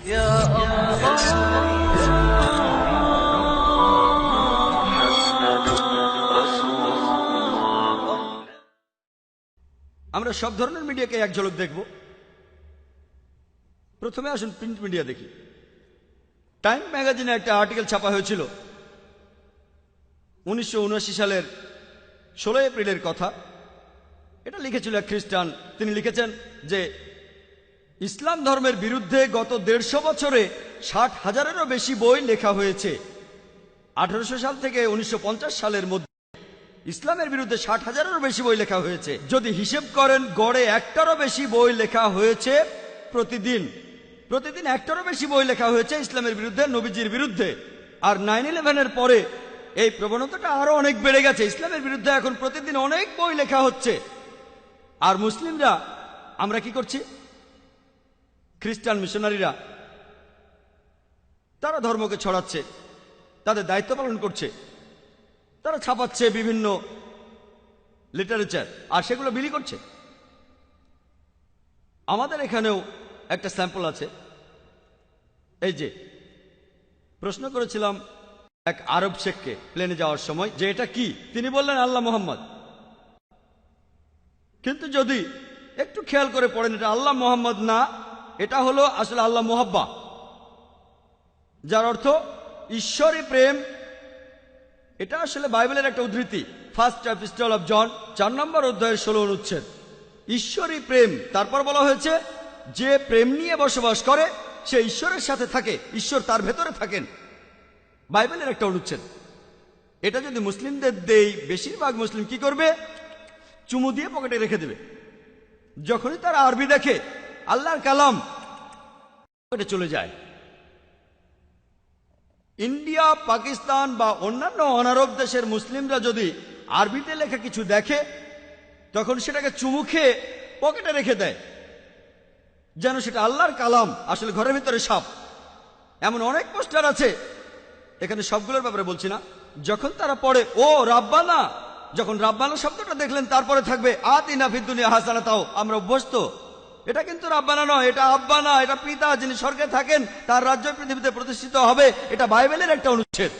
আমরা সব ধরনের মিডিয়াকে এক ঝলক দেখব। প্রথমে আসুন প্রিন্ট মিডিয়া দেখি। টাইম ম্যাগাজিনে একটা আর্টিকেল ছাপা হয়েছিল। উনিশশো উনআশি সালের ষোলো এপ্রিলের কথা। এটা লিখেছিল এক খ্রিস্টান। তিনি লিখেছেন যে ইসলাম ধর্মের বিরুদ্ধে গত দেড়শো বছরে ষাট হাজারেরও বেশি বই লেখা হয়েছে। আঠারোশো সাল থেকে উনিশশো পঞ্চাশ সালের মধ্যে ইসলামের বিরুদ্ধে ষাট হাজারেরও বেশি বই লেখা হয়েছে। যদি হিসেব করেন, গড়ে একটারও বেশি বই লেখা হয়েছে প্রতিদিন। প্রতিদিন একটারও বেশি বই লেখা হয়েছে ইসলামের বিরুদ্ধে, নবীজির বিরুদ্ধে। আর নাইন ইলেভেনের পরে এই প্রবণতাটা আরও অনেক বেড়ে গেছে। ইসলামের বিরুদ্ধে এখন প্রতিদিন অনেক বই লেখা হচ্ছে। আর মুসলিমরা, আমরা কি করছি? খ্রিস্টান মিশনারিরা, তারা ধর্মকে ছড়াচ্ছে, তাদের দায়িত্ব পালন করছে, তারা ছাপাচ্ছে বিভিন্ন লিটারেচার আর সেগুলো বিলি করছে। আমাদের এখানেও একটা স্যাম্পল আছে। এই যে, প্রশ্ন করেছিলাম এক আরব শেখকে প্লেনে যাওয়ার সময় যে এটা কি? তিনি বললেন, আল্লাহ মোহাম্মদ। কিন্তু যদি একটু খেয়াল করে পড়েন, এটা আল্লাহ মোহাম্মদ না এটা হলো আসলে আল্লাহ মোহাব্বা। যার অর্থ ঈশ্বরী প্রেম। এটা আসলে বাইবেলের একটা উদ্ধৃতি। ফার্স্ট এপিস্টল অফ জন চার নম্বর অধ্যায়ের ষোলো অনুচ্ছেদ। ঈশ্বরী প্রেম। তারপর বলা হয়েছে, যে প্রেম নিয়ে বসবাস করে, সে ঈশ্বরের সাথে থাকে। ঈশ্বর তার ভেতরে থাকেন। বাইবেলের একটা অনুচ্ছেদ। এটা যদি মুসলিমদের দেই, বেশিরভাগ মুসলিম কি করবে? চুমু দিয়ে পকেটে রেখে দেবে। যখনই তারা আরবি দেখে আল্লাহর কালাম। পকেটে চলে যায়। ইন্ডিয়া, পাকিস্তান বা অন্যান্য অনারব দেশের মুসলিমরা যদি আরবিতে লেখা কিছু দেখে, তখন সেটাকে চুমু খেয়ে পকেটে রেখে দেয়। যেন সেটা আল্লাহর কালাম, আসলে ঘরের ভিতরে সাপ। এমন অনেক পোস্টার আছে, এখানে সবগুলোর ব্যাপারে বলছি না। যখন তারা পড়ে, ও রাব্বানা! যখন রাব্বানা শব্দটা দেখলেন, তারপরে থাকবে আত দুনিয়া হাসানা তাও আমরা অভ্যস্ত। এটা কিন্তু রাব্বানা নয়, এটা আব্বানা, এটা পিতা যিনি স্বর্গে থাকেন, তার রাজ্য পৃথিবীতে প্রতিষ্ঠিত হবে, এটা বাইবেলের একটা অনুচ্ছেদ।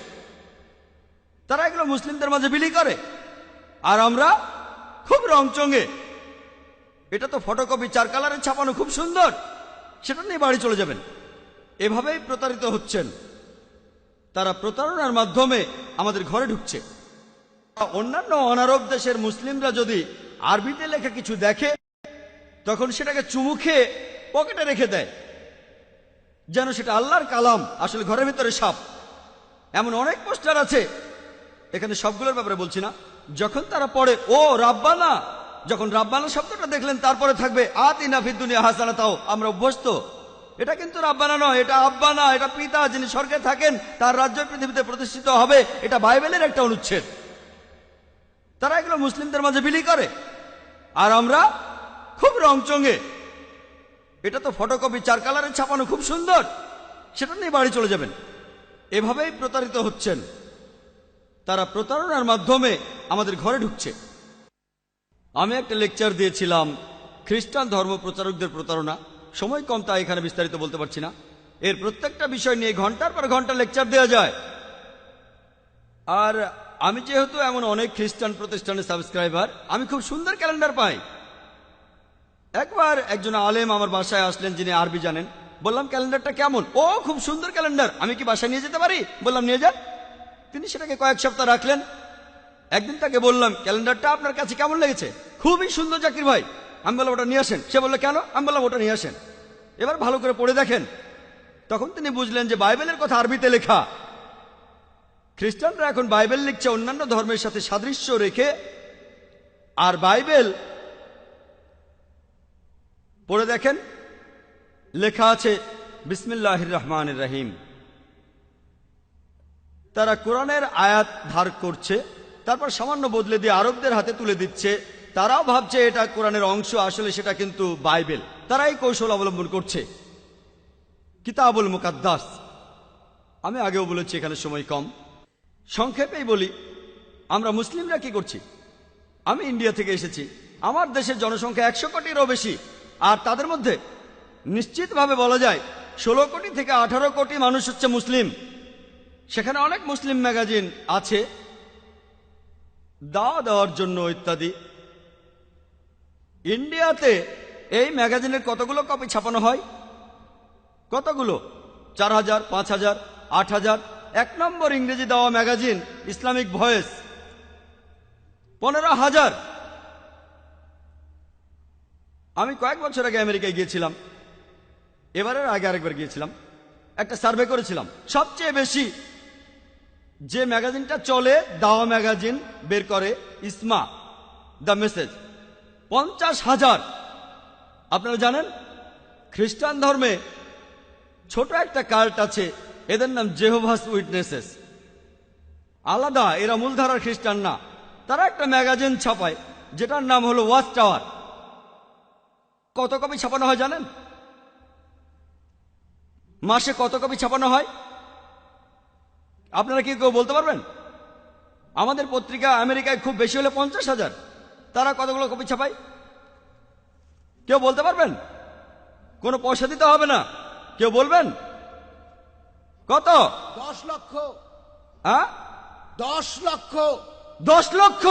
তারা এগুলো মুসলিমদের মাঝে বিলি করে। আর আমরা খুব রংচঙে, এটা তো ফটোকপি, চার কালারে ছাপানো, খুব সুন্দর, সেটা নিয়ে বাড়ি চলে যাবেন। এভাবেই প্রতারিত হচ্ছেন। তারা প্রতারণার মাধ্যমে আমাদের ঘরে ঢুকছে। অন্যান্য অনারব দেশের মুসলিমরা যদি আরবিতে লেখা কিছু দেখে তখন সেটাকে চুমু খেয়ে পকেটে রেখে দেয়। যেন সেটা আল্লাহর কালাম, আসলে ঘরের ভিতরে সাপ। এমন অনেক পোস্টার আছে। এখানে সবগুলোর ব্যাপারে বলছি না। যখন তারা পড়ে, ও রাব্বানা! যখন রাব্বানা শব্দটা দেখলেন, তারপরে থাকবে আত দুনিয়া হাসানা তাও আমরা অভ্যস্ত। এটা কিন্তু রাব্বানা নয়, এটা আব্বানা, এটা পিতা যিনি স্বর্গে থাকেন, তার রাজ্য পৃথিবীতে প্রতিষ্ঠিত হবে, এটা বাইবেলের একটা অনুচ্ছেদ। তারা এগুলো মুসলিমদের মাঝে বিলি করে। আর আমরা খুব রংচঙে। এটা তো ফটোকপি চার কালারে ছাপানো, খুব সুন্দর। সেটা নিয়ে বাড়ি চলে যাবেন। এভাবেই প্রতারিত হচ্ছেন। তারা প্রতারণার মাধ্যমে আমাদের ঘরে ঢুকছে। আমি একটা লেকচার দিয়েছিলাম, খ্রিস্টান ধর্ম প্রচারকদের প্রতারণা। সময় কম তা এখানে বিস্তারিত বলতে পারছি না। এর প্রত্যেকটা বিষয় নিয়ে ঘণ্টার পর ঘণ্টা লেকচার দেওয়া যায়। আর আমি যেহেতু এমন অনেক খ্রিস্টান প্রতিষ্ঠানের সাবস্ক্রাইবার আমি খুব সুন্দর ক্যালেন্ডার পাই। একবার একজন আলেম আমার বাসায় আসলেন, যিনি আরবি জানেন। বললাম, ক্যালেন্ডারটা কেমন? ও, খুব সুন্দর ক্যালেন্ডার। আমি কি বাসায় নিয়ে যেতে পারি? বললাম, নিয়ে যান তিনি সেটাকে কয়েক সপ্তাহ রাখলেন। একদিন তাকে বললাম, ক্যালেন্ডারটা আপনার কাছে কেমন লেগেছে? খুবই সুন্দর, জাকির ভাই। আমি বললাম, ওটা নিয়ে আসেন। সে বলল, কেন? আমি বললাম, ওটা নিয়ে আসেন। এবার ভালো করে পড়ে দেখেন। তখন তিনি বুঝলেন যে বাইবেলের কথা আরবিতে লেখা। খ্রিস্টানরা এখন বাইবেল লিখছে অন্যান্য ধর্মের সাথে সাদৃশ্য রেখে, আর বাইবেল পড়ে দেখেন, লেখা আছে বিসমিল্লাহ রহমান রহিম তারা কোরআনের আয়াত ধার করছে, তারপর সামান্য বদলে দিয়ে আরবদের হাতে তুলে দিচ্ছে। তারাও ভাবছে এটা কোরআনের অংশ, আসলে সেটা কিন্তু বাইবেল। তারা এই কৌশল অবলম্বন করছে। কিতাবুল মুকাদ্দাস। আমি আগেও বলেছি এখানে সময় কম। সংক্ষেপেই বলি, আমরা মুসলিমরা কি করছি? আমি ইন্ডিয়া থেকে এসেছি। আমার দেশের জনসংখ্যা একশো কোটিরও বেশি। আর তাদের মধ্যে নিশ্চিতভাবে বলা যায় ষোলো কোটি থেকে আঠারো কোটি মানুষ হচ্ছে মুসলিম। সেখানে অনেক মুসলিম ম্যাগাজিন আছে। দাওয়া দেওয়ার জন্য ইত্যাদি। ইন্ডিয়াতে এই ম্যাগাজিনের কতগুলো কপি ছাপানো হয়? কতগুলো? চার হাজার, পাঁচ হাজার, আট হাজার। এক নম্বর ইংরেজি দেওয়া ম্যাগাজিন ইসলামিক ভয়েস। পনেরো হাজার আমি কয়েক বছর আগে আমেরিকায় গিয়েছিলাম। এবারের আগে আরেকবার গিয়েছিলাম। একটা সার্ভে করেছিলাম। সবচেয়ে বেশি যে ম্যাগাজিনটা চলে দাওয়া ম্যাগাজিন বের করে, ইসমা, দ্য মেসেজ। পঞ্চাশ হাজার। আপনারা জানেন, খ্রিস্টান ধর্মে ছোট একটা কার্ট আছে, এদের নাম জেহোভাস উইটনেসেস। আলাদা, এরা মূলধারার খ্রিস্টান না। তারা একটা ম্যাগাজিন ছাপায়, যেটার নাম হলো ওয়াচ টাওয়ার। কত কপি ছাপানো হয় জানেন? মাসে কত কপি ছাপানো হয়? আপনারা কি কেউ বলতে পারবেন? আমাদের পত্রিকা আমেরিকায় খুব বেশি হলে পঞ্চাশ হাজার। তারা কতগুলো কপি ছাপায়? কেউ বলতে পারবেন? কোনো পয়সা দিতে হবে না। কেউ বলবেন? কত? দশ লক্ষ। হ্যাঁ? দশ লক্ষ। দশ লক্ষ?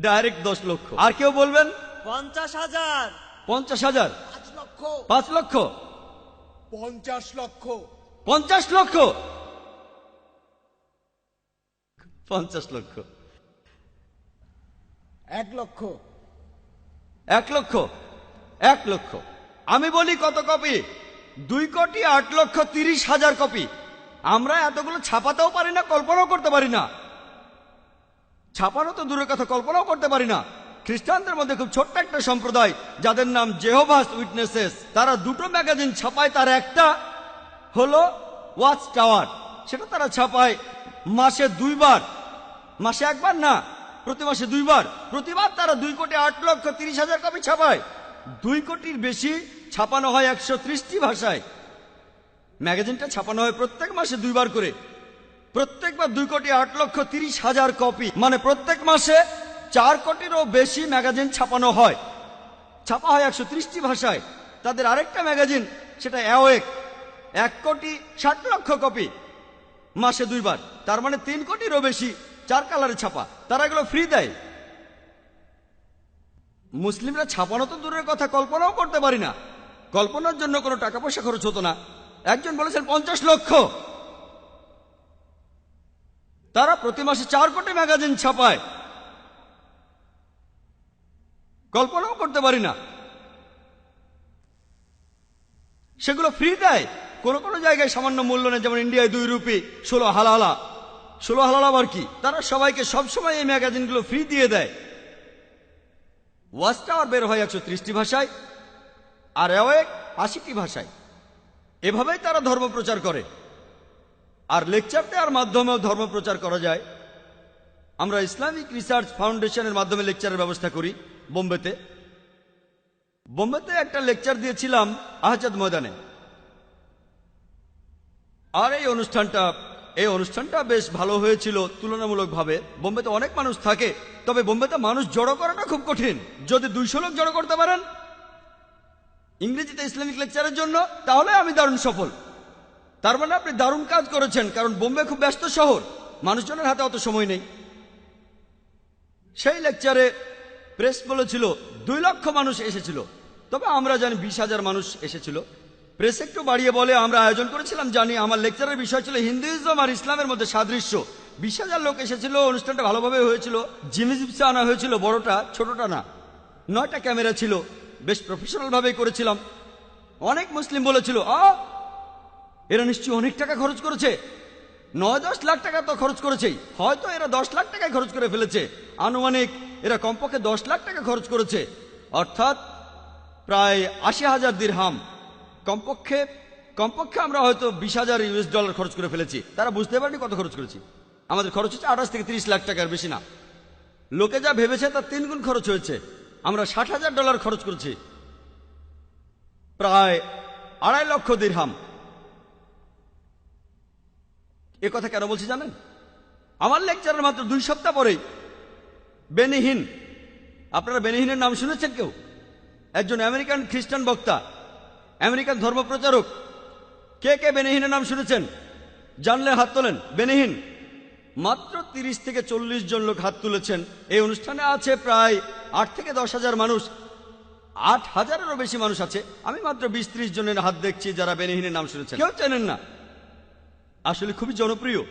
ডাইরেক্ট দশ লক্ষ। আর কেউ বলবেন? পঞ্চাশ হাজার। পঞ্চাশ হাজার? পাঁচ লক্ষ। পাঁচ লক্ষ? পঞ্চাশ লক্ষ। পঞ্চাশ লক্ষ? পঞ্চাশ লক্ষ। এক লক্ষ। এক লক্ষ? এক লক্ষ। আমি বলি কত কপি? দুই কোটি আট লক্ষ তিরিশ হাজার কপি। আমরা এতগুলো ছাপাতেও পারি না কল্পনাও করতে পারি না। ছাপানো তো দূরের কথা, কল্পনাও করতে পারি না। খ্রিস্টানদের মধ্যে খুব ছোট্ট একটা সম্প্রদায়, যাদের নাম জেহোভাস উইটনেসেস তারা দুটো ম্যাগাজিন ছাপায়, তার একটা হলো ওয়াচ টাওয়ার সেটা তারা ছাপায় মাসে দুইবার। মাসে একবার না, প্রতি মাসে দুইবার। প্রতিবার তারা দুই কোটি আট লক্ষ তিরিশ হাজার কপি ছাপায়। দুই কোটির বেশি ছাপানো হয় একশো ত্রিশটি ভাষায়। ম্যাগাজিনটা ছাপানো হয় প্রত্যেক মাসে দুইবার করে। প্রত্যেকবার দুই কোটি আট লক্ষ তিরিশ হাজার কপি। মানে প্রত্যেক মাসে চার কোটিরও বেশি ম্যাগাজিন ছাপানো হয়। ছাপা হয় একশো ত্রিশটি ভাষায়। তাদের আরেকটা ম্যাগাজিন, সেটা অ্যাওয়েক। এক কোটি ষাট লক্ষ কপি মাসে দুইবার। তার মানে তিন কোটিরও বেশি চার কালারে ছাপা। তারা এগুলো ফ্রি দেয়। মুসলিমরা ছাপানো তো দূরের কথা, কল্পনাও করতে পারি না। কল্পনার জন্য কোনো টাকা পয়সা খরচ হতো না। একজন বলেছেন পঞ্চাশ লক্ষ। তারা প্রতি মাসে চার কোটি ম্যাগাজিন ছাপায়। কল্পনাও করতে পারি না। সেগুলো ফ্রি দেয়। কোন কোনো জায়গায় সামান্য মূল্য নেই যেমন ইন্ডিয়ায় দুই রুপি, ষোলো হালালা। ষোলো হালালা আবার কি? তারা সবাইকে সবসময় এই ম্যাগাজিনগুলো ফ্রি দিয়ে দেয়। ওয়াচ টাওয়ার বের হয় একশো ত্রিশটি ভাষায় আর অ্যাওয়েক আশিটি ভাষায়। এভাবেই তারা ধর্ম প্রচার করে। আর লেকচার দেওয়ার মাধ্যমেও ধর্ম প্রচার করা যায়। আমরা ইসলামিক রিসার্চ ফাউন্ডেশনের মাধ্যমে লেকচারের ব্যবস্থা করি, বোম্বেতে। বোম্বেতে একটা লেকচার দিয়েছিলাম আহজাদ ময়দানে। আর এই অনুষ্ঠানটা এই অনুষ্ঠানটা বেশ ভালো হয়েছিল তুলনামূলকভাবে। বোম্বেতে অনেক মানুষ থাকে, তবে বোম্বেতে মানুষ জড়ো করাটা খুব কঠিন। যদি দুইশো লোক জড়ো করতে পারেন ইংরেজিতে ইসলামিক লেকচারের জন্য, তাহলে আমি দারুণ সফল। তার মানে আপনি দারুণ কাজ করেছেন, কারণ বোম্বে খুব ব্যস্ত শহর। মানুষজনের হাতে অত সময় নেই। সেই লেকচারে প্রেস বলেছিল, দুই লক্ষ মানুষ এসেছিল। তবে আমরা জানি বিশ হাজার মানুষ এসেছিল। প্রেস একটু বাড়িয়ে বলে, আমরা আয়োজন করেছিলাম, জানি আমার লেকচারের বিষয় ছিল হিন্দুইজম আর ইসলামের মধ্যে সাদৃশ্য। বিশ হাজার লোক এসেছিল, অনুষ্ঠানটা ভালোভাবে হয়েছিল। জিমিজিপসা আনা হয়েছিল, বড়টা, ছোটটা না। নয়টা ক্যামেরা ছিল, বেশ প্রফেশনাল ভাবেই করেছিলাম। অনেক মুসলিম বলেছিল আ এরা নিশ্চয়ই অনেক টাকা খরচ করেছে। নয় দশ লাখ টাকা তো খরচ করেছেই। হয়তো এরা দশ লাখ টাকায় খরচ করে ফেলেছে। আনুমানিক এরা কমপক্ষে দশ লাখ টাকা খরচ করেছে। অর্থাৎ প্রায় আশি হাজার দিরহাম। কমপক্ষে কমপক্ষে আমরা হয়তো বিশ হাজার ইউএস ডলার খরচ করে ফেলেছি। তারা বুঝতে পারেনি কত খরচ করেছি। আমাদের খরচ হচ্ছে আঠাশ থেকে তিরিশ লাখ টাকার বেশি না। লোকে যা ভেবেছে তার তিন গুণ খরচ হয়েছে। আমরা ষাট হাজার ডলার খরচ করেছি। প্রায় আড়াই লক্ষ দিরহাম। এ কথা কেন বলছি জানেন? আমার লেকচারের মাত্র দুই সপ্তাহ পরেই বেনিহীন। আপনারা বেনিহীনের নাম শুনেছেন কেউ? একজন আমেরিকান খ্রিস্টান বক্তা, আমেরিকান ধর্মপ্রচারক। কে কে বেনিহীনের নাম শুনেছেন? জানলে হাত তোলেন। বেনিহীন। মাত্র তিরিশ থেকে চল্লিশ জন লোক হাত তুলেছেন। এই অনুষ্ঠানে আছে প্রায় আট থেকে দশ হাজার মানুষ। আট হাজারেরও বেশি মানুষ আছে। আমি মাত্র বিশ ত্রিশ জনের হাত দেখছি যারা বেনিহীনের নাম শুনেছেন। কেউ চেনেন না। আসলে খুবই জনপ্রিয়।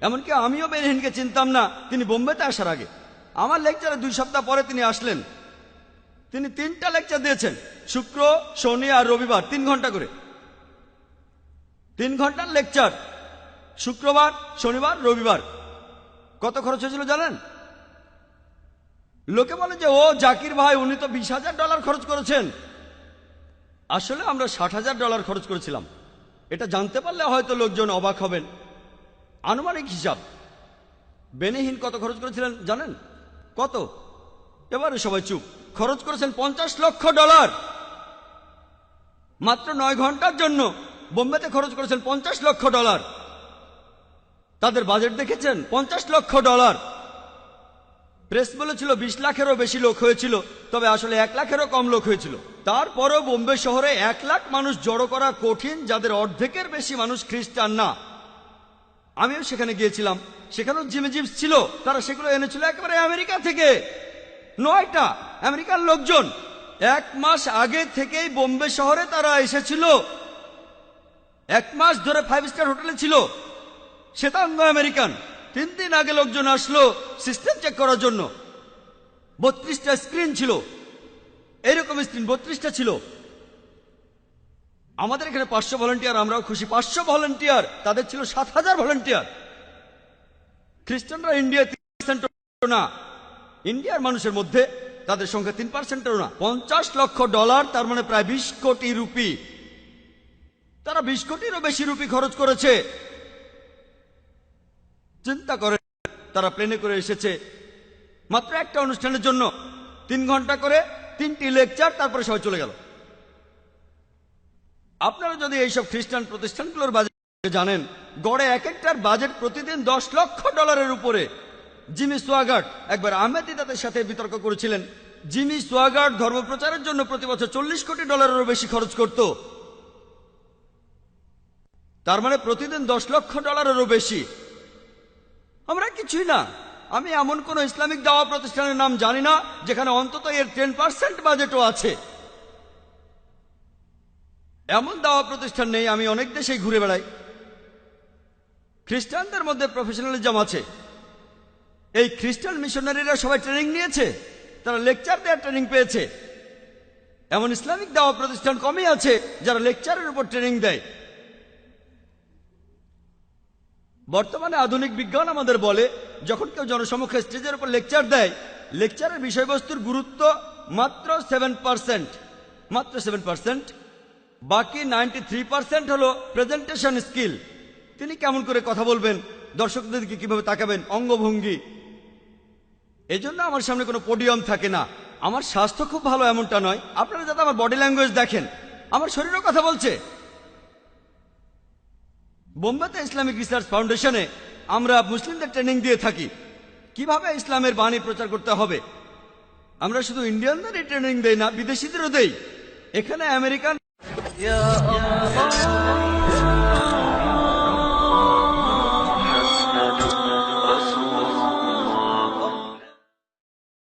এমনকি আমিও বেনেহিনকে চিনতাম না, তিনি বোম্বেতে আসার আগে। আমার লেকচারে দুই সপ্তাহ পরে তিনি আসলেন। তিনি তিনটা লেকচার দিয়েছেন, শুক্র, শনি আর রবিবার, তিন ঘণ্টা করে। তিন ঘণ্টার লেকচার, শুক্রবার, শনিবার, রবিবার। কত খরচ হয়েছিল জানেন? লোকে বলে যে, ও, জাকির ভাই, উনি তো বিশ হাজার ডলার খরচ করেছেন। আসলে আমরা ষাট হাজার ডলার খরচ করেছিলাম। এটা জানতে পারলে হয়তো লোকজন অবাক হবেন। আনুমানিক হিসাব। বেনেহীন কত খরচ করেছিলেন জানেন? কত? এবারে সবাই চুপ। খরচ করেছেন পঞ্চাশ লক্ষ ডলার। মাত্র নয় ঘণ্টার জন্য বোম্বেতে খরচ করেছেন পঞ্চাশ লক্ষ ডলার। তাদের বাজেট দেখেছেন? পঞ্চাশ লক্ষ ডলার। প্রেস বলেছিল বিশ লাখেরও বেশি লোক হয়েছিল, তবে আসলে এক লাখেরও কম লোক হয়েছিল। তারপরও বোম্বে শহরে এক লাখ মানুষ জড়ো করা কঠিন, যাদের অর্ধেকের বেশি মানুষ খ্রিস্টান না। আমিও সেখানে গিয়েছিলাম। সেখানেও জিমে জিমস ছিল, তারা সেগুলো এনেছিল একেবারে আমেরিকা থেকে। নয়টা আমেরিকার লোকজন। এক মাস আগে থেকেই বোম্বে শহরে তারা এসেছিল। এক মাস ধরে ফাইভ স্টার হোটেলে ছিল। শ্বেতাঙ্গ আমেরিকান। তিন দিন আগে লোকজন আসলো সিস্টেম চেক করার জন্য। বত্রিশটা স্ক্রিন ছিল। এইরকম স্ক্রিন বত্রিশটা ছিল। আমাদের এখানে পাঁচশো ভলেন্টিয়ার আমরাও খুশি। পাঁচশো ভলেন্টিয়ার তাদের ছিল সাত হাজার ভলেন্টিয়ার খ্রিস্টানরা ইন্ডিয়া তিন না। ইন্ডিয়ার মানুষের মধ্যে তাদের সংখ্যা তিন পার্সেন্টেরও না। পঞ্চাশ লক্ষ ডলার তার মানে প্রায় বিশ কোটি রুপি। তারা বিশ কোটিরও বেশি রুপি খরচ করেছে। চিন্তা করে তারা প্লেনে করে এসেছে। মাত্র একটা অনুষ্ঠানের জন্য তিন ঘণ্টা করে তিনটি লেকচার তারপরে সবাই চলে গেল। আপনারা যদি এইসব খ্রিস্টান প্রতিষ্ঠানগুলোর বাজেট জানেন, গড়ে এক একটার বাজেট প্রতিদিন দশ লক্ষ ডলারের উপরে। জিমি সোয়াগার্ড একবার আহমেদ দিদাতের সাথে বিতর্ক করেছিলেন। জিমি সোয়াগার্ড ধর্মপ্রচারের জন্য প্রতি বছর চল্লিশ কোটি ডলারেরও বেশি খরচ করত। তার মানে প্রতিদিন দশ লক্ষ ডলারেরও বেশি। আমরা কিছুই না। আমি এমন কোন ইসলামিক দাওয়া প্রতিষ্ঠানের নাম জানি না, যেখানে অন্তত এর টেন পার্সেন্ট বাজেটও আছে। এমন দাওয়া প্রতিষ্ঠান নেই, আমি অনেক দেশেই ঘুরে বেড়াই। খ্রিস্টানদের মধ্যে প্রফেশনালিজম আছে। এই খ্রিস্টান মিশনারিরা সবাই ট্রেনিং নিয়েছে, তারা লেকচার দেওয়ার ট্রেনিং পেয়েছে। এমন ইসলামিক দাওয়া প্রতিষ্ঠান কমই আছে, যারা লেকচারের উপর ট্রেনিং দেয়। বর্তমানে আধুনিক বিজ্ঞান আমাদের বলে, যখন কেউ জনসমক্ষে স্টেজের উপর লেকচার দেয়, লেকচারের বিষয়বস্তুর গুরুত্ব মাত্র সেভেন পার্সেন্ট মাত্র সেভেন পার্সেন্ট বাকি নাইনটি থ্রি পার্সেন্ট হল প্রেজেন্টেশন স্কিল তিনি কেমন করে কথা বলবেন, দর্শকদেরকে কীভাবে তাকাবেন, অঙ্গভঙ্গি। এজন্য আমার সামনে কোনো পোডিয়াম থাকে না। আমার স্বাস্থ্য খুব ভালো এমনটা নয়। আপনারা যাতে আমার বডি ল্যাঙ্গুয়েজ দেখেন। আমার শরীরও কথা বলছে। বোম্বেতে ইসলামিক রিসার্চ ফাউন্ডেশনে আমরা মুসলিমদের ট্রেনিং দিয়ে থাকি। কীভাবে ইসলামের বাণী প্রচার করতে হবে? আমরা শুধু ইন্ডিয়ানদেরই ট্রেনিং দেই না, বিদেশিদেরও দেই। এখানে আমেরিকান